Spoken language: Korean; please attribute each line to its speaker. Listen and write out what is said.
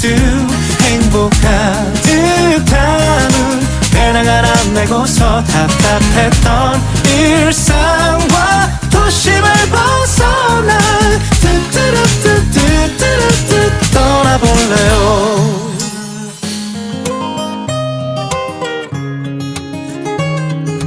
Speaker 1: 뚜뚜루뚜뚜 행복 가득 담은 배낭 하나 메고서 답답했던 일상